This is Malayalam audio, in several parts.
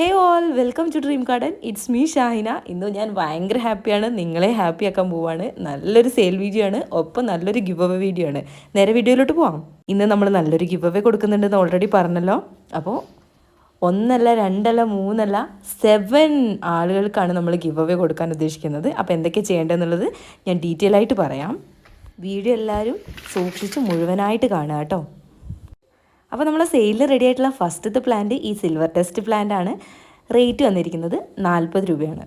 Hey all welcome to dream garden it's me Shahina ഇന്ന് ഞാൻ ഭയങ്കര ഹാപ്പിയാണ് നിങ്ങളെ ഹാപ്പി ആക്കാൻ പോവാണ്. നല്ലൊരു സെയിൽ വീഡിയോ ആണ്. ഒപ്പം നല്ലൊരു ഗിവ് അവേ വീഡിയോ ആണ്. നേരെ വീഡിയോയിലോട്ട് പോവാം. ഇന്ന് നമ്മൾ നല്ലൊരു ഗിവ് അവേ കൊടുക്കുന്നുണ്ടെന്ന് ഓൾറെഡി പറഞ്ഞല്ലോ. അപ്പോൾ ഒന്നല്ല രണ്ടല്ല മൂന്നല്ല സെവൻ ആളുകൾക്കാണ് നമ്മൾ ഗിവ് അവേ കൊടുക്കാൻ ഉദ്ദേശിക്കുന്നത്. അപ്പോൾ എന്തൊക്കെ ചെയ്യേണ്ടതെന്നുള്ളത് ഞാൻ ഡീറ്റെയിൽ ആയിട്ട് പറയാം. വീഡിയോ എല്ലാവരും സൂക്ഷിച്ച് മുഴുവനായിട്ട് കാണുക കേട്ടോ. അപ്പോൾ നമ്മൾ സെയിലിൽ റെഡി ആയിട്ടുള്ള ഫസ്റ്റത്തെ പ്ലാന്റ് ഈ സിൽവർ ടെസ്റ്റ് പ്ലാന്റ് ആണ്. റേറ്റ് വന്നിരിക്കുന്നത് നാൽപ്പത് രൂപയാണ്.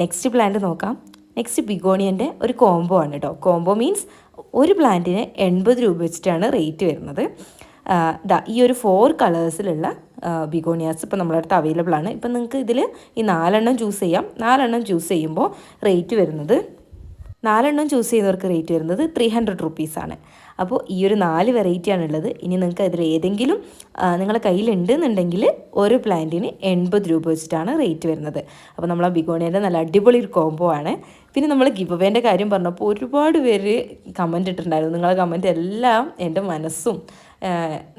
നെക്സ്റ്റ് പ്ലാന്റ് നോക്കാം. നെക്സ്റ്റ് ബിഗോണിയന്റെ ഒരു കോംബോ ആണ് കേട്ടോ കോംബോ മീൻസ് ഒരു പ്ലാന്റിന് എൺപത് രൂപ വെച്ചിട്ടാണ് റേറ്റ് വരുന്നത്. ദാ ഈ ഒരു ഫോർ കളേഴ്സിലുള്ള ബിഗോണിയാസ് ഇപ്പോൾ നമ്മുടെ അടുത്ത് അവൈലബിൾ ആണ്. ഇപ്പം നിങ്ങൾക്ക് ഇതിൽ ഈ നാലെണ്ണം ചൂസ് ചെയ്യാം. നാലെണ്ണം ചൂസ് ചെയ്യുമ്പോൾ റേറ്റ് വരുന്നത് നാലെണ്ണം ചൂസ് ചെയ്യുന്നവർക്ക് റേറ്റ് വരുന്നത് ത്രീ ഹൺഡ്രഡ് റുപ്പീസാണ് അപ്പോൾ ഈ ഒരു നാല് വെറൈറ്റിയാണ് ഉള്ളത് ഇനി നിങ്ങൾക്ക് അതിൽ ഏതെങ്കിലും നിങ്ങളുടെ കയ്യിലുണ്ടെന്നുണ്ടെങ്കിൽ ഒരു പ്ലാന്റിന് എൺപത് രൂപ വെച്ചിട്ടാണ് റേറ്റ് വരുന്നത്. അപ്പോൾ നമ്മൾ ആ ബിഗോണിയന്റെ നല്ല അടിപൊളി ഒരു കോംബോ ആണ്. പിന്നെ നമ്മൾ ഗിവ് അവേന്റെ കാര്യം പറഞ്ഞപ്പോൾ ഒരുപാട് പേര് കമന്റ് ഇട്ടിട്ടുണ്ടായിരുന്നു. നിങ്ങളുടെ കമന്റ് എല്ലാം എന്റെ മനസ്സും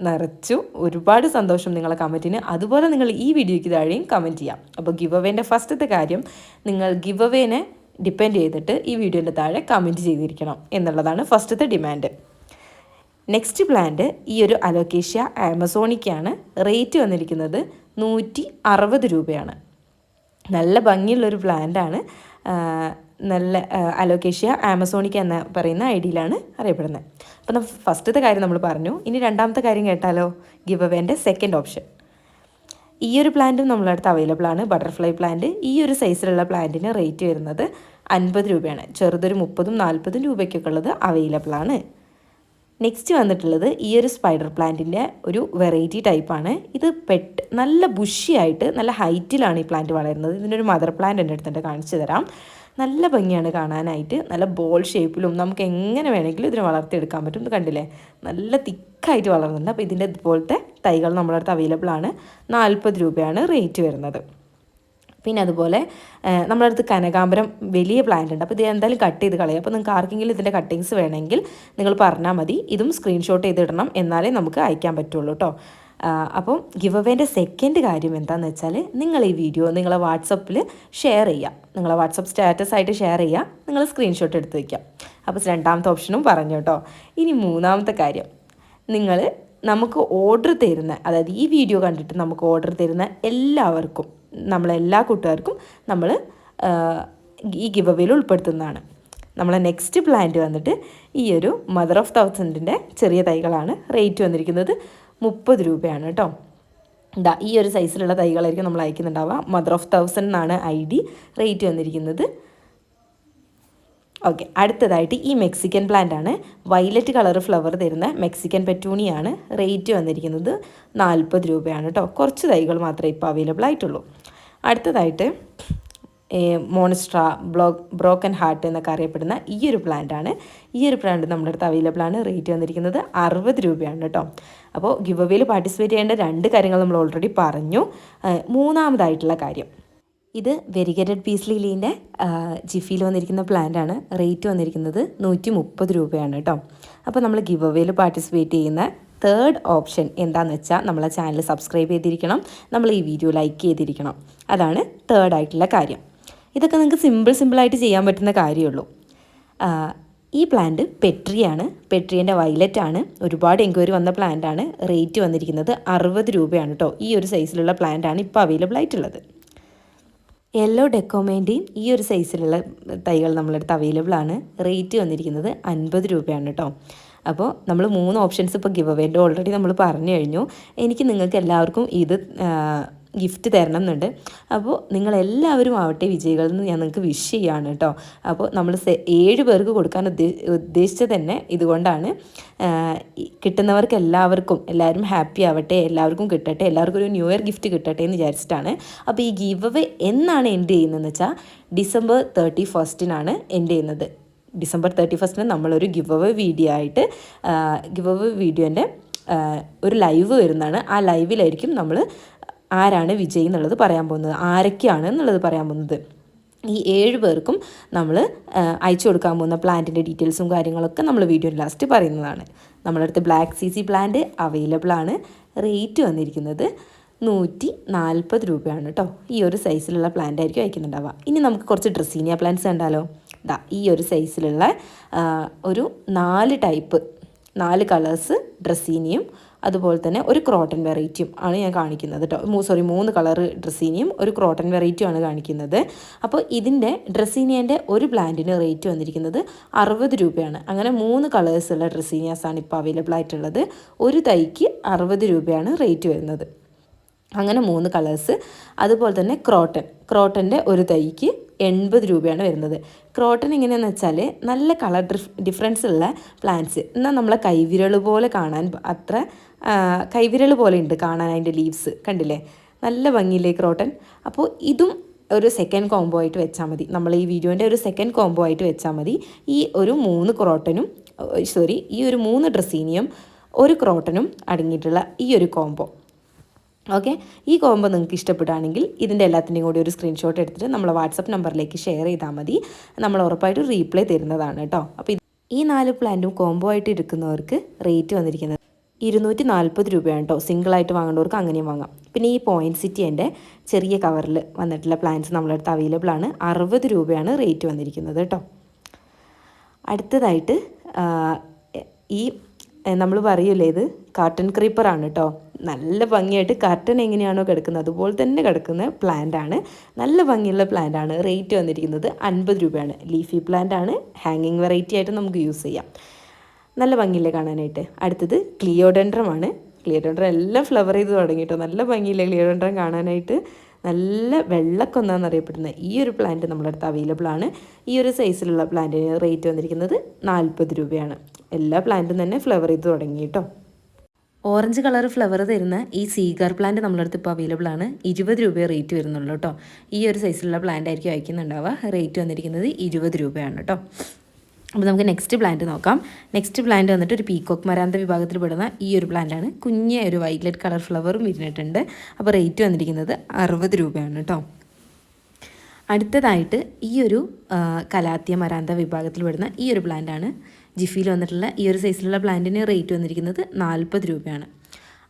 നിറച്ചു. ഒരുപാട് സന്തോഷം നിങ്ങളെ കമന്റിന് അതുപോലെ നിങ്ങൾ ഈ വീഡിയോയ്ക്ക് താഴെയും കമന്റ് ചെയ്യാം. അപ്പോൾ ഗിവ് അവേന്റെ ഫസ്റ്റത്തെ കാര്യം നിങ്ങൾ ഗിവ് അവേനെ ഡിപ്പെൻഡ് ചെയ്തിട്ട് ഈ വീഡിയോന്റെ താഴെ കമന്റ് ചെയ്തിരിക്കണം എന്നുള്ളതാണ് ഫസ്റ്റത്തെ ഡിമാൻഡ് നെക്സ്റ്റ് പ്ലാന്റ് ഈ ഒരു അലോക്കേഷ്യ ആമസോണിക്കാണ്. റേറ്റ് വന്നിരിക്കുന്നത് നൂറ്റി അറുപത് രൂപയാണ്. നല്ല ഭംഗിയുള്ളൊരു പ്ലാന്റാണ് നല്ല അലോക്കേഷ്യ ആമസോണിക്ക എന്ന പറയുന്ന ഐഡിയിലാണ് അറിയപ്പെടുന്നത്. അപ്പം ഫസ്റ്റത്തെ കാര്യം നമ്മൾ പറഞ്ഞു. ഇനി രണ്ടാമത്തെ കാര്യം കേട്ടാലോ? ഗിവ് അവേന്റെ സെക്കൻഡ് ഓപ്ഷൻ ഈ ഒരു പ്ലാന്റും നമ്മളടുത്ത് അവൈലബിൾ ആണ്. ബട്ടർഫ്ലൈ പ്ലാന്റ് ഈ ഒരു സൈസിലുള്ള പ്ലാന്റിന് റേറ്റ് വരുന്നത് അൻപത് രൂപയാണ്. ചെറുതൊരു മുപ്പതും നാൽപ്പതും രൂപയ്ക്കൊക്കെ ഉള്ളത് അവൈലബിൾ ആണ്. നെക്സ്റ്റ് വന്നിട്ടുള്ളത് ഈ ഒരു സ്പൈഡർ പ്ലാന്റിന്റെ ഒരു വെറൈറ്റി ടൈപ്പാണ് ഇത് പെട്ട് നല്ല ബുഷിയായിട്ട് നല്ല ഹൈറ്റിലാണ് ഈ പ്ലാന്റ് വളരുന്നത്. ഇതിന്റെ ഒരു മദർ പ്ലാന്റ് എന്റെ അടുത്തുണ്ട് കാണിച്ചു തരാം. നല്ല ഭംഗിയാണ് കാണാനായിട്ട്. നല്ല ബോൾ ഷേപ്പിലും നമുക്ക് എങ്ങനെ വേണമെങ്കിലും ഇതിനെ വളർത്തിയെടുക്കാൻ പറ്റും. ഇത് കണ്ടില്ലേ? നല്ല തിക്കായിട്ട് വളർന്നുണ്ട് അപ്പോൾ ഇതിന്റെ ഇതുപോലത്തെ തൈകൾ നമ്മുടെ അടുത്ത് അവൈലബിൾ ആണ്. നാൽപ്പത് രൂപയാണ് റേറ്റ് വരുന്നത്. പിന്നെ അതുപോലെ നമ്മുടെ അടുത്ത് കനകാമ്പരം വലിയ പ്ലാന്റ് ഉണ്ട്. അപ്പോൾ ഇത് എന്തായാലും കട്ട് ചെയ്ത് കളയാം. അപ്പോൾ നിങ്ങൾക്ക് ആർക്കെങ്കിലും ഇതിന്റെ കട്ടിങ്സ് വേണമെങ്കിൽ നിങ്ങൾ പറഞ്ഞാൽ മതി. ഇതും സ്ക്രീൻഷോട്ട് ചെയ്തിടണം. എന്നാലേ നമുക്ക് അയക്കാൻ പറ്റുള്ളൂ കേട്ടോ അപ്പം ഗിവ് അവേന്റെ സെക്കൻഡ് കാര്യം എന്താണെന്ന് വെച്ചാൽ നിങ്ങൾ ഈ വീഡിയോ നിങ്ങളെ വാട്സപ്പിൽ ഷെയർ ചെയ്യുക നിങ്ങളെ വാട്സപ്പ് സ്റ്റാറ്റസ് ആയിട്ട് ഷെയർ ചെയ്യുക നിങ്ങൾ സ്ക്രീൻഷോട്ട് എടുത്ത് വയ്ക്കാം. അപ്പോൾ രണ്ടാമത്തെ ഓപ്ഷനും പറഞ്ഞു കേട്ടോ ഇനി മൂന്നാമത്തെ കാര്യം. നിങ്ങൾ നമുക്ക് ഓർഡർ തരുന്ന അതായത് ഈ വീഡിയോ കണ്ടിട്ട് നമുക്ക് ഓർഡർ തരുന്ന എല്ലാവർക്കും നമ്മളെല്ലാ കൂട്ടുകാർക്കും നമ്മൾ ഈ ഗിവ് അവേയിൽ ഉൾപ്പെടുത്തുന്നതാണ്. നമ്മളെ നെക്സ്റ്റ് പ്ലാന്റ് വന്നിട്ട് ഈ ഒരു മദർ ഓഫ് തൗസൻഡിന്റെ ചെറിയ തൈകളാണ്. റേറ്റ് വന്നിരിക്കുന്നത് മുപ്പത് രൂപയാണ് കേട്ടോ. ഇതാ ഈ ഒരു സൈസിലുള്ള തൈകളായിരിക്കും നമ്മൾ അയക്കുന്നുണ്ടാവുക. മദർ ഓഫ് തൗസൻഡ് എന്നാണ് ഐ ഡി. റേറ്റ് വന്നിരിക്കുന്നത് ഓക്കെ അടുത്തതായിട്ട് ഈ മെക്സിക്കൻ പ്ലാന്റ് ആണ്. വൈലറ്റ് കളർ ഫ്ലവർ തരുന്ന മെക്സിക്കൻ പെറ്റൂണിയാണ് റേറ്റ് വന്നിരിക്കുന്നത് നാൽപ്പത് രൂപയാണ് കേട്ടോ കുറച്ച് തൈകൾ മാത്രമേ ഇപ്പോൾ അവൈലബിൾ ആയിട്ടുള്ളൂ. അടുത്തതായിട്ട് മോണിസ്ട്ര ബ്ലോ ബ്രോക്കൻ ഹാർട്ട് എന്നൊക്കെ അറിയപ്പെടുന്ന ഈ ഒരു പ്ലാന്റാണ് ഈ ഒരു പ്ലാന്റ് നമ്മുടെ അടുത്ത് അവൈലബിൾ ആണ്. റേറ്റ് വന്നിരിക്കുന്നത് അറുപത് രൂപയാണ് കേട്ടോ അപ്പോൾ ഗിവ് അവയിൽ പാർട്ടിസിപ്പേറ്റ് ചെയ്യേണ്ട രണ്ട് കാര്യങ്ങൾ നമ്മൾ ഓൾറെഡി പറഞ്ഞു. മൂന്നാമതായിട്ടുള്ള കാര്യം. ഇത് വെരിഗേറ്റഡ് പീസ് ലിലീന്റെ ജിഫിയിൽ വന്നിരിക്കുന്ന പ്ലാന്റ് ആണ്. റേറ്റ് വന്നിരിക്കുന്നത് നൂറ്റി മുപ്പത് രൂപയാണ് കേട്ടോ അപ്പോൾ നമ്മൾ ഗിവ് അവേയിൽ പാർട്ടിസിപ്പേറ്റ് ചെയ്യുന്ന തേർഡ് ഓപ്ഷൻ എന്താണെന്ന് വെച്ചാൽ നമ്മളെ ചാനൽ സബ്സ്ക്രൈബ് ചെയ്തിരിക്കണം. നമ്മൾ ഈ വീഡിയോ ലൈക്ക് ചെയ്തിരിക്കണം. അതാണ് തേർഡ് ആയിട്ടുള്ള കാര്യം. ഇതൊക്കെ നിങ്ങൾക്ക് സിമ്പിൾ സിമ്പിളായിട്ട് ചെയ്യാൻ പറ്റുന്ന കാര്യമുള്ളൂ ഈ പ്ലാന്റ് പെട്രിയാണ്. പെട്രിയന്റെ വയലറ്റ് ആണ്. ഒരുപാട് എൻക്വയറി വന്ന പ്ലാന്റ് ആണ്. റേറ്റ് വന്നിരിക്കുന്നത് അറുപത് രൂപയാണ് കേട്ടോ ഈ ഒരു സൈസിലുള്ള പ്ലാന്റ് ആണ് ഇപ്പോൾ അവൈലബിൾ ആയിട്ടുള്ളത്. യെല്ലോ ഡെക്കോമേന്റെയും ഈ ഒരു സൈസിലുള്ള തൈകൾ നമ്മളടുത്ത് അവൈലബിൾ ആണ്. റേറ്റ് വന്നിരിക്കുന്നത് അൻപത് രൂപയാണ് കേട്ടോ അപ്പോൾ നമ്മൾ മൂന്ന് ഓപ്ഷൻസ് ഇപ്പോൾ ഗിവ് അവേന്റെ ഓൾറെഡി നമ്മൾ പറഞ്ഞു കഴിഞ്ഞു. എനിക്ക് നിങ്ങൾക്ക് എല്ലാവർക്കും ഇത് ഗിഫ്റ്റ് തരണം എന്നുണ്ട് അപ്പോൾ നിങ്ങളെല്ലാവരും ആവട്ടെ വിജയികൾ എന്ന് ഞാൻ നിങ്ങൾക്ക് വിഷ് ചെയ്യാണ് കേട്ടോ. അപ്പോൾ നമ്മൾ ഏഴ് പേർക്ക് കൊടുക്കാൻ ഉദ്ദേ ഉദ്ദേശിച്ചത് തന്നെ ഇതുകൊണ്ടാണ്. കിട്ടുന്നവർക്ക് എല്ലാവർക്കും എല്ലാവരും ഹാപ്പി ആവട്ടെ എല്ലാവർക്കും കിട്ടട്ടെ എല്ലാവർക്കും ഒരു ന്യൂ ഇയർ ഗിഫ്റ്റ് കിട്ടട്ടെ എന്ന് വിചാരിച്ചിട്ടാണ്. അപ്പോൾ ഈ ഗീവ് അവേ എന്നാണ് എൻഡ് ചെയ്യുന്നതെന്ന് വെച്ചാൽ ഡിസംബർ തേർട്ടി ഫസ്റ്റിനാണ് എൻഡ് ചെയ്യുന്നത്. ഡിസംബർ തേർട്ടി ഫസ്റ്റിന് നമ്മളൊരു ഗിവ് അവേ വീഡിയോ ആയിട്ട് ഗിവ് അവേ വീഡിയോന്റെ ഒരു ലൈവ് വരുന്നതാണ്. ആ ലൈവിലായിരിക്കും നമ്മൾ ആരാണ് വിജയി എന്നുള്ളത് പറയാൻ പോകുന്നത്? ആരൊക്കെയാണ് എന്നുള്ളത് പറയാൻ പോകുന്നത്? ഈ ഏഴ് പേർക്കും നമ്മൾ അയച്ചു കൊടുക്കാൻ പോകുന്ന പ്ലാന്റിന്റെ ഡീറ്റെയിൽസും കാര്യങ്ങളൊക്കെ നമ്മൾ വീഡിയോ ലാസ്റ്റ് പറയുന്നതാണ്. നമ്മുടെ അടുത്ത് black C C plant available ആണ്. റേറ്റ് വന്നിരിക്കുന്നത് നൂറ്റി നാൽപ്പത് രൂപയാണ് കേട്ടോ ഈ ഒരു സൈസിലുള്ള പ്ലാന്റ് ആയിരിക്കും അയക്കുന്നുണ്ടാവുക. ഇനി നമുക്ക് കുറച്ച് ഡ്രസ്സീനിയ പ്ലാന്റ്സ് കണ്ടാലോ? ദാ ഈ ഒരു സൈസിലുള്ള ഒരു നാല് ടൈപ്പ് നാല് കളേഴ്സ് ഡ്രസ്സീനിയും അതുപോലെ തന്നെ ഒരു ക്രോട്ടൺ വെറൈറ്റിയും ആണ് ഞാൻ കാണിക്കുന്നത് കേട്ടോ. സോറി മൂന്ന് കളർ ഡ്രസ്സീനിയും ഒരു ക്രോട്ടൺ വെറൈറ്റിയും ആണ് കാണിക്കുന്നത്. അപ്പോൾ ഇതിന്റെ ഡ്രസ്സീനിയന്റെ ഒരു പ്ലാന്റിന് റേറ്റ് വന്നിരിക്കുന്നത് അറുപത് രൂപയാണ്. അങ്ങനെ മൂന്ന് കളേഴ്സുള്ള ഡ്രസ്സീനിയാസാണ് ഇപ്പോൾ അവൈലബിൾ ആയിട്ടുള്ളത്. ഒരു തൈക്ക് അറുപത് രൂപയാണ് റേറ്റ് വരുന്നത്. അങ്ങനെ മൂന്ന് കളേഴ്സ്. അതുപോലെ തന്നെ ക്രോട്ടൺ ക്രോട്ടന്റെ ഒരു തൈക്ക് എൺപത് രൂപയാണ് വരുന്നത്. ക്രോട്ടൺ എങ്ങനെയാണെന്ന് വെച്ചാൽ നല്ല കളർ ഡിഫറൻസ് ഉള്ള പ്ലാന്റ്സ് എന്നാൽ നമ്മളെ കൈവിരൽ പോലെ കാണാൻ അത്ര കൈവിരൽ പോലെ ഉണ്ട് കാണാൻ അതിന്റെ ലീവ്സ് കണ്ടില്ലേ? നല്ല ഭംഗിയില്ലേ ക്രോട്ടൺ അപ്പോൾ ഇതും ഒരു സെക്കൻഡ് കോംബോ ആയിട്ട് വെച്ചാൽ മതി. നമ്മൾ ഈ വീഡിയോന്റെ ഒരു സെക്കൻഡ് കോംബോ ആയിട്ട് വെച്ചാൽ മതി. ഈ ഒരു മൂന്ന് ക്രോട്ടനും സോറി ഈ ഒരു മൂന്ന് ഡ്രസ്സീനിയും ഒരു ക്രോട്ടനും അടങ്ങിയിട്ടുള്ള ഈ ഒരു കോംബോ ഓക്കെ ഈ കോംബോ നിങ്ങൾക്ക് ഇഷ്ടപ്പെടുകയാണെങ്കിൽ ഇതിന്റെ എല്ലാത്തിന്റെയും കൂടി ഒരു സ്ക്രീൻഷോട്ട് എടുത്തിട്ട് നമ്മൾ വാട്സപ്പ് നമ്പറിലേക്ക് ഷെയർ ചെയ്താൽ മതി. നമ്മൾ ഉറപ്പായിട്ടും റീപ്ലൈ തരുന്നതാണ് കേട്ടോ. അപ്പോൾ ഈ നാല് പ്ലാന്റും കോംബോ ആയിട്ട് എടുക്കുന്നവർക്ക് റേറ്റ് വന്നിരിക്കുന്നത് ഇരുന്നൂറ്റി നാൽപ്പത് രൂപയാണ് കേട്ടോ സിംഗിളായിട്ട് വാങ്ങേണ്ടവർക്ക് അങ്ങനെയും വാങ്ങാം. പിന്നെ ഈ പോയിന്റ് സിറ്റിന്റെ ചെറിയ കവറിൽ വന്നിട്ടുള്ള പ്ലാന്റ്സ് നമ്മളടുത്ത് അവൈലബിൾ ആണ്. അറുപത് രൂപയാണ് റേറ്റ് വന്നിരിക്കുന്നത് കേട്ടോ അടുത്തതായിട്ട് ഈ നമ്മൾ പറയൂലേ ഇത്? കാർട്ടൺ ക്രീപ്പറാണ് കേട്ടോ നല്ല ഭംഗിയായിട്ട് കാർട്ടൺ എങ്ങനെയാണോ കിടക്കുന്നത് അതുപോലെ തന്നെ കിടക്കുന്ന പ്ലാന്റ് ആണ്. നല്ല ഭംഗിയുള്ള പ്ലാന്റ് ആണ്. റേറ്റ് വന്നിരിക്കുന്നത് അൻപത് രൂപയാണ്. ലീഫി പ്ലാന്റ് ആണ്. ഹാങ്ങിങ് വെറൈറ്റി ആയിട്ട് നമുക്ക് യൂസ് ചെയ്യാം. നല്ല ഭംഗിയില്ലേ കാണാനായിട്ട്. അടുത്തത് ക്ലിയോഡൻഡ്രമാണ്. ക്ലിയോഡൻഡ്രം എല്ലാം ഫ്ലവർ ചെയ്ത് തുടങ്ങിയിട്ടോ നല്ല ഭംഗിയില്ലേ ക്ലിയോഡൻഡ്രം കാണാനായിട്ട്? നല്ല വെള്ളക്കൊന്നാന്ന് അറിയപ്പെടുന്നത് ഈ ഒരു പ്ലാന്റ് നമ്മുടെ അടുത്ത് അവൈലബിൾ ആണ്. ഈ ഒരു സൈസിലുള്ള പ്ലാന്റിന് റേറ്റ് വന്നിരിക്കുന്നത് നാൽപ്പത് രൂപയാണ്. എല്ലാ പ്ലാന്റും തന്നെ ഫ്ലവർ ചെയ്ത് തുടങ്ങി കേട്ടോ. ഓറഞ്ച് കളർ ഫ്ലവർ തരുന്ന ഈ സീഗർ പ്ലാന്റ് നമ്മുടെ അടുത്ത് ഇപ്പോൾ അവൈലബിൾ ആണ്. ഇരുപത് രൂപ റേറ്റ് വരുന്നുള്ളൂ കേട്ടോ. ഈ ഒരു സൈസിലുള്ള പ്ലാന്റ് ആയിരിക്കും അയക്കുന്നുണ്ടാവുക റേറ്റ് വന്നിരിക്കുന്നത് ഇരുപത് രൂപയാണ് കേട്ടോ. അപ്പോൾ നമുക്ക് നെക്സ്റ്റ് പ്ലാന്റ് നോക്കാം. നെക്സ്റ്റ് പ്ലാന്റ് വന്നിട്ട് ഒരു പീക്കോക്ക് മരാന്ത വിഭാഗത്തിൽ പെടുന്ന ഈ ഒരു പ്ലാന്റാണ് കുഞ്ഞ ഒരു വൈലറ്റ് കളർ ഫ്ലവറും വിരിഞ്ഞിട്ടുണ്ട്. അപ്പോൾ റേറ്റ് വന്നിരിക്കുന്നത് അറുപത് രൂപയാണ് കേട്ടോ അടുത്തതായിട്ട് ഈ ഒരു കലാത്തിയ മരാന്ത വിഭാഗത്തിൽ പെടുന്ന ഈ ഒരു പ്ലാന്റാണ് ജിഫിയിൽ വന്നിട്ടുള്ള ഈ ഒരു സൈസിലുള്ള പ്ലാന്റിന് റേറ്റ് വന്നിരിക്കുന്നത് നാൽപ്പത് രൂപയാണ്.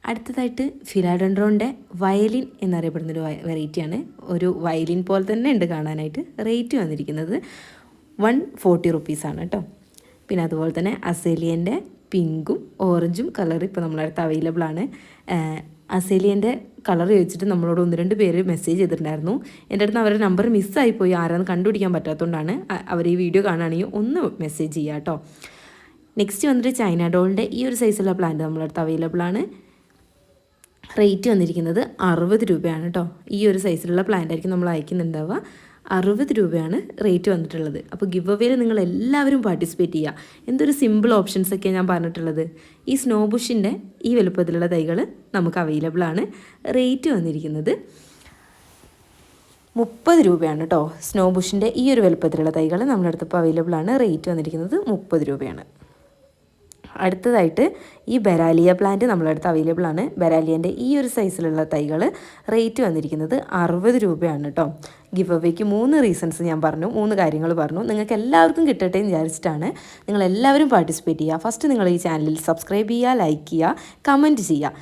അടുത്തതായിട്ട് ഫിലാഡൻഡ്രോന്റെ വയലിൻ എന്നറിയപ്പെടുന്നൊരു വെറൈറ്റിയാണ് ഒരു വയലിൻ പോലെ തന്നെ ഉണ്ട് കാണാനായിട്ട്. റേറ്റ് വന്നിരിക്കുന്നത് വൺ ഫോർട്ടി റുപ്പീസാണ് കേട്ടോ. പിന്നെ അതുപോലെ തന്നെ അസേലിയന്റെ പിങ്കും ഓറഞ്ചും കളർ ഇപ്പോൾ നമ്മളെ അടുത്ത് അവൈലബിൾ ആണ്. അസേലിയന്റെ കളർ ചോദിച്ചിട്ട് നമ്മളോട് ഒന്ന് രണ്ട് പേര് മെസ്സേജ് ചെയ്തിട്ടുണ്ടായിരുന്നു. എന്റെ അടുത്ത് അവരുടെ നമ്പർ മിസ്സായിപ്പോയി ആരാന്ന് കണ്ടുപിടിക്കാൻ പറ്റാത്തതുകൊണ്ടാണ് അവർ ഈ വീഡിയോ കാണുകയാണെങ്കിൽ ഒന്ന് മെസ്സേജ് ചെയ്യുക കേട്ടോ. നെക്സ്റ്റ് വന്നിട്ട് ചൈന ഡോളിന്റെ ഈ ഒരു സൈസുള്ള പ്ലാന്റ് നമ്മളെ അടുത്ത് അവൈലബിൾ ആണ്. റേറ്റ് വന്നിരിക്കുന്നത് അറുപത് രൂപയാണ് കേട്ടോ. ഈ ഒരു സൈസിലുള്ള പ്ലാന്റ് ആയിരിക്കും നമ്മൾ അയക്കുന്നുണ്ടാവുക. അറുപത് രൂപയാണ് റേറ്റ് വന്നിട്ടുള്ളത്. അപ്പോൾ ഗിവ് അവേയിൽ നിങ്ങൾ എല്ലാവരും പാർട്ടിസിപ്പേറ്റ് ചെയ്യുക എന്തൊരു സിമ്പിൾ ഓപ്ഷൻസ് ഒക്കെ ഞാൻ പറഞ്ഞിട്ടുള്ളത്. ഈ സ്നോ ബുഷിന്റെ ഈ വലുപ്പത്തിലുള്ള തൈകൾ നമുക്ക് അവൈലബിൾ ആണ്. റേറ്റ് വന്നിരിക്കുന്നത് മുപ്പത് രൂപയാണ് കേട്ടോ സ്നോ ബുഷിന്റെ ഈ ഒരു വലുപ്പത്തിലുള്ള തൈകൾ നമ്മുടെ അടുത്ത് ഇപ്പോൾ അവൈലബിൾ ആണ്. റേറ്റ് വന്നിരിക്കുന്നത് മുപ്പത് രൂപയാണ്. അടുത്തതായിട്ട് ഈ ബെരാലിയ പ്ലാന്റ് നമ്മളടുത്ത് അവൈലബിൾ ആണ്. ബെരാലിയന്റെ ഈ ഒരു സൈസിലുള്ള തൈകൾ റേറ്റ് വന്നിരിക്കുന്നത് അറുപത് രൂപയാണ് കേട്ടോ ഗിവ് അവേക്ക് മൂന്ന് റീസൺസ് ഞാൻ പറഞ്ഞു മൂന്ന് കാര്യങ്ങൾ പറഞ്ഞു. നിങ്ങൾക്ക് എല്ലാവർക്കും കിട്ടട്ടെ എന്ന് വിചാരിച്ചിട്ടാണ് നിങ്ങൾ എല്ലാവരും പാർട്ടിസിപ്പേറ്റ് ചെയ്യുക. ഫസ്റ്റ് നിങ്ങൾ ഈ ചാനലിൽ സബ്സ്ക്രൈബ് ചെയ്യുക ലൈക്ക് ചെയ്യുക കമന്റ് ചെയ്യുക.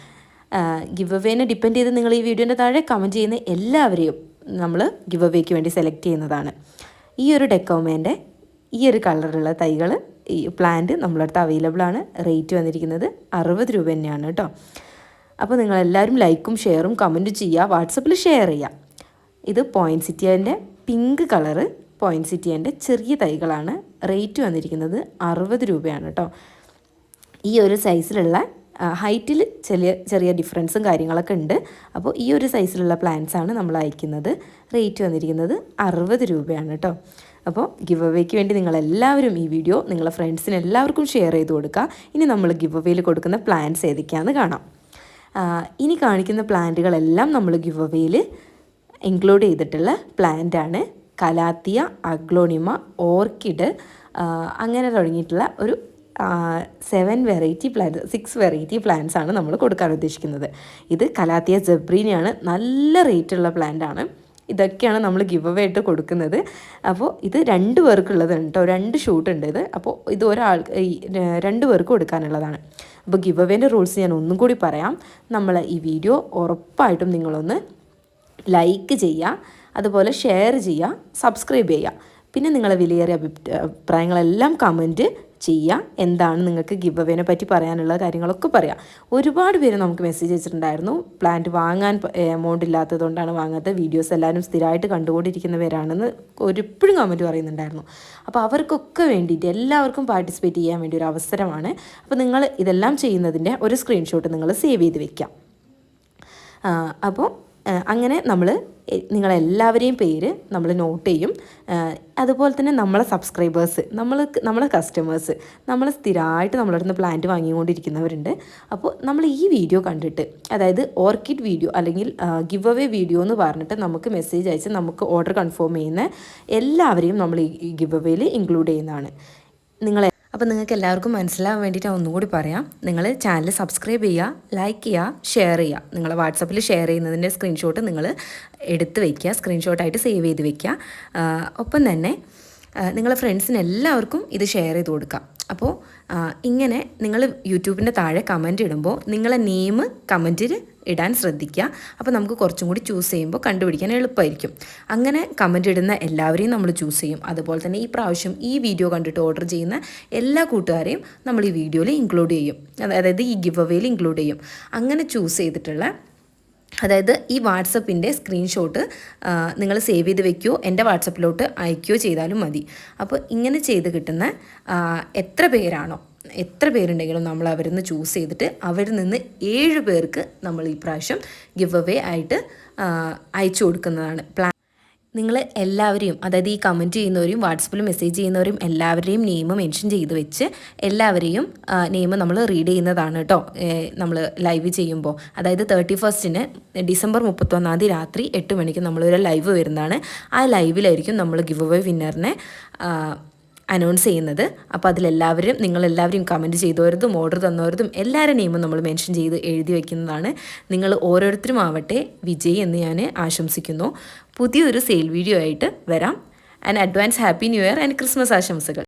ഗിവ് അവേനെ ഡിപ്പെൻഡ് ചെയ്ത് നിങ്ങൾ ഈ വീഡിയോന്റെ താഴെ കമന്റ് ചെയ്യുന്ന എല്ലാവരെയും നമ്മൾ ഗിവ് അവേക്ക് വേണ്ടി സെലക്ട് ചെയ്യുന്നതാണ്. ഈ ഒരു ഡെക്കോമേന്റെ ഈ ഒരു കളറുള്ള തൈകൾ ഈ പ്ലാന്റ് നമ്മളടുത്ത് അവൈലബിൾ ആണ്. റേറ്റ് വന്നിരിക്കുന്നത് അറുപത് രൂപ തന്നെയാണ് കേട്ടോ. അപ്പോൾ നിങ്ങളെല്ലാവരും ലൈക്കും ഷെയറും കമന്റും ചെയ്യുക. വാട്സപ്പിൽ ഷെയർ ചെയ്യുക. ഇത് പോയിന്റ് സിറ്റിയന്റെ പിങ്ക് കളറ് പോയിന്റ് സിറ്റിയന്റെ ചെറിയ തൈകളാണ്. റേറ്റ് വന്നിരിക്കുന്നത് അറുപത് രൂപയാണ് കേട്ടോ. ഈ ഒരു സൈസിലുള്ള ഹൈറ്റിൽ ചെറിയ ചെറിയ ഡിഫറൻസും കാര്യങ്ങളൊക്കെ ഉണ്ട്. അപ്പോൾ ഈ ഒരു സൈസിലുള്ള പ്ലാന്റ്സാണ് നമ്മൾ അയക്കുന്നത്. റേറ്റ് വന്നിരിക്കുന്നത് അറുപത് രൂപയാണ് കേട്ടോ. അപ്പോൾ ഗിവ് അവേക്ക് വേണ്ടി നിങ്ങളെല്ലാവരും ഈ വീഡിയോ നിങ്ങളെ ഫ്രണ്ട്സിന് എല്ലാവർക്കും ഷെയർ ചെയ്ത് കൊടുക്കുക. ഇനി നമ്മൾ ഗിവ് അവേയിൽ കൊടുക്കുന്ന പ്ലാന്റ്സ് ഏതൊക്കെയാണെന്ന് കാണാം. ഇനി കാണിക്കുന്ന പ്ലാന്റുകളെല്ലാം നമ്മൾ ഗിവ് അവേയിൽ ഇൻക്ലൂഡ് ചെയ്തിട്ടുള്ള പ്ലാന്റ് ആണ്. കലാത്തിയ അഗ്ലോണിമ ഓർക്കിഡ് അങ്ങനെ തുടങ്ങിയിട്ടുള്ള ഒരു seven variety plant six variety plants ആണ് നമ്മൾ കൊടുക്കാൻ ഉദ്ദേശിക്കുന്നത്. ഇത് കലാത്തിയ ജബ്രീനിയാണ് നല്ല റേറ്റുള്ള പ്ലാന്റ് ആണ്. ഇതൊക്കെയാണ് നമ്മൾ ഗിവ് അവേ ആയിട്ട് കൊടുക്കുന്നത്. അപ്പോൾ ഇത് രണ്ട് പേർക്കുള്ളതാണ് കേട്ടോ. രണ്ട് ഷൂട്ട് ഉണ്ട് ഇത്. അപ്പോൾ ഇത് ഒരാൾ രണ്ട് പേർക്ക് കൊടുക്കാനുള്ളതാണ്. അപ്പോൾ ഗിവ് അവേന്റെ റൂൾസ് ഞാൻ ഒന്നും കൂടി പറയാം. നമ്മൾ ഈ വീഡിയോ ഉറപ്പായിട്ടും നിങ്ങളൊന്ന് ലൈക്ക് ചെയ്യുക. അതുപോലെ ഷെയർ ചെയ്യുക. സബ്സ്ക്രൈബ് ചെയ്യുക. പിന്നെ നിങ്ങളെ വിലയേറിയ അഭിപ്രായങ്ങളെല്ലാം കമന്റ് ചെയ്യുക എന്താണ് നിങ്ങൾക്ക് ഗിവ് അവേനെ പറ്റി പറയാനുള്ള കാര്യങ്ങളൊക്കെ പറയാം. ഒരുപാട് പേര് നമുക്ക് മെസ്സേജ് അയച്ചിട്ടുണ്ടായിരുന്നു. പ്ലാന്റ് വാങ്ങാൻ എമൗണ്ട് ഇല്ലാത്തതുകൊണ്ടാണ് വാങ്ങാത്ത വീഡിയോസ് എല്ലാവരും സ്ഥിരമായിട്ട് കണ്ടുകൊണ്ടിരിക്കുന്നവരാണെന്ന് ഒരുപ്പോഴും കമന്റ് പറയുന്നുണ്ടായിരുന്നു. അപ്പോൾ അവർക്കൊക്കെ വേണ്ടിയിട്ട് എല്ലാവർക്കും പാർട്ടിസിപ്പേറ്റ് ചെയ്യാൻ വേണ്ടി ഒരു അവസരമാണ്. അപ്പോൾ നിങ്ങൾ ഇതെല്ലാം ചെയ്യുന്നതിന്റെ ഒരു സ്ക്രീൻഷോട്ട് നിങ്ങൾ സേവ് ചെയ്ത് വെക്കാം. അപ്പോൾ അങ്ങനെ നമ്മൾ നിങ്ങളെല്ലാവരെയും പേര് നമ്മൾ നോട്ട് ചെയ്യും. അതുപോലെ തന്നെ നമ്മളെ സബ്സ്ക്രൈബേഴ്സ് നമ്മൾ നമ്മളെ കസ്റ്റമേഴ്സ് നമ്മൾ സ്ഥിരമായിട്ട് നമ്മളടുത്ത് നിന്ന് പ്ലാന്റ് വാങ്ങിക്കൊണ്ടിരിക്കുന്നവരുണ്ട്. അപ്പോൾ നമ്മൾ ഈ വീഡിയോ കണ്ടിട്ട് അതായത് ഓർക്കിഡ് വീഡിയോ അല്ലെങ്കിൽ ഗിവ് അവേ വീഡിയോ എന്ന് പറഞ്ഞിട്ട് നമുക്ക് മെസ്സേജ് അയച്ച് നമുക്ക് ഓർഡർ കൺഫേം ചെയ്യുന്ന എല്ലാവരെയും നമ്മൾ ഈ ഗിവ് അവേയിൽ ഇൻക്ലൂഡ് ചെയ്യുന്നതാണ്. നിങ്ങളെ അപ്പോൾ നിങ്ങൾക്ക് എല്ലാവർക്കും മനസ്സിലാവാൻ വേണ്ടിയിട്ട് ഒന്നുകൂടി പറയാം. നിങ്ങൾ ചാനൽ സബ്സ്ക്രൈബ് ചെയ്യുക ലൈക്ക് ചെയ്യുക ഷെയർ ചെയ്യുക. നിങ്ങൾ വാട്സപ്പിൽ ഷെയർ ചെയ്യുന്നതിന്റെ സ്ക്രീൻഷോട്ട് നിങ്ങൾ എടുത്ത് വയ്ക്കുക സ്ക്രീൻഷോട്ടായിട്ട് സേവ് ചെയ്ത് വയ്ക്കുക ഒപ്പം തന്നെ നിങ്ങളെ ഫ്രണ്ട്സിന് എല്ലാവർക്കും ഇത് ഷെയർ ചെയ്ത് കൊടുക്കുക. അപ്പോൾ ഇങ്ങനെ നിങ്ങൾ യൂട്യൂബിന്റെ താഴെ കമന്റ് ഇടുമ്പോൾ നിങ്ങളെ നെയിം കമന്റിൽ ഇടാൻ ശ്രദ്ധിക്കുക. അപ്പോൾ നമുക്ക് കുറച്ചും കൂടി ചൂസ് ചെയ്യുമ്പോൾ കണ്ടുപിടിക്കാൻ എളുപ്പമായിരിക്കും. അങ്ങനെ കമന്റ് ഇടുന്ന എല്ലാവരെയും നമ്മൾ ചൂസ് ചെയ്യും. അതുപോലെ തന്നെ ഈ പ്രാവശ്യം ഈ വീഡിയോ കണ്ടിട്ട് ഓർഡർ ചെയ്യുന്ന എല്ലാ കൂട്ടുകാരെയും നമ്മൾ ഈ വീഡിയോയിൽ ഇൻക്ലൂഡ് ചെയ്യും. അതായത് ഈ ഗിവ് അവേയിൽ ഇൻക്ലൂഡ് ചെയ്യും. അങ്ങനെ ചൂസ് ചെയ്തിട്ടുള്ള അതായത് ഈ വാട്സപ്പിന്റെ സ്ക്രീൻഷോട്ട് നിങ്ങൾ സേവ് ചെയ്ത് വെക്കുകയോ എന്റെ വാട്സപ്പിലോട്ട് അയക്കുകയോ ചെയ്താലും മതി. അപ്പോൾ ഇങ്ങനെ ചെയ്ത് കിട്ടുന്ന എത്ര പേരാണോ എത്ര പേരുണ്ടെങ്കിലും നമ്മൾ അവരിൽ നിന്ന് ചൂസ് ചെയ്തിട്ട് അവരിൽ നിന്ന് ഏഴ് പേർക്ക് നമ്മൾ ഈ പ്രാവശ്യം ഗിവ് അവേ ആയിട്ട് അയച്ചു കൊടുക്കുന്നതാണ്. പ്ലാൻ നിങ്ങൾ എല്ലാവരെയും അതായത് ഈ കമന്റ് ചെയ്യുന്നവരെയും വാട്സപ്പിൽ മെസ്സേജ് ചെയ്യുന്നവരെയും എല്ലാവരെയും നെയിം മെൻഷൻ ചെയ്ത് വെച്ച് എല്ലാവരെയും നെയിം നമ്മൾ റീഡ് ചെയ്യുന്നതാണ് കേട്ടോ നമ്മൾ ലൈവ് ചെയ്യുമ്പോൾ. അതായത് തേർട്ടി ഫസ്റ്റിന് ഡിസംബർ മുപ്പത്തൊന്നാം തീയതി രാത്രി എട്ട് മണിക്ക് നമ്മളൊരു ലൈവ് വരുന്നതാണ്. ആ ലൈവിലായിരിക്കും നമ്മൾ ഗിവ് അവേ വിന്നറിനെ അനൗൺസ് ചെയ്യുന്നത്. അപ്പോൾ അതിലെല്ലാവരും നിങ്ങളെല്ലാവരും കമന്റ് ചെയ്തവരതും ഓർഡർ തന്നവരതും എല്ലാവരുടെ നെയിമും നമ്മൾ മെൻഷൻ ചെയ്ത് എഴുതി വയ്ക്കുന്നതാണ് നിങ്ങൾ ഓരോരുത്തരും ആവട്ടെ വിജയ് എന്ന് ഞാൻ ആശംസിക്കുന്നു. പുതിയൊരു സെയിൽ വീഡിയോ ആയിട്ട് വരാം. And advance happy new year and Christmas ആശംസകൾ.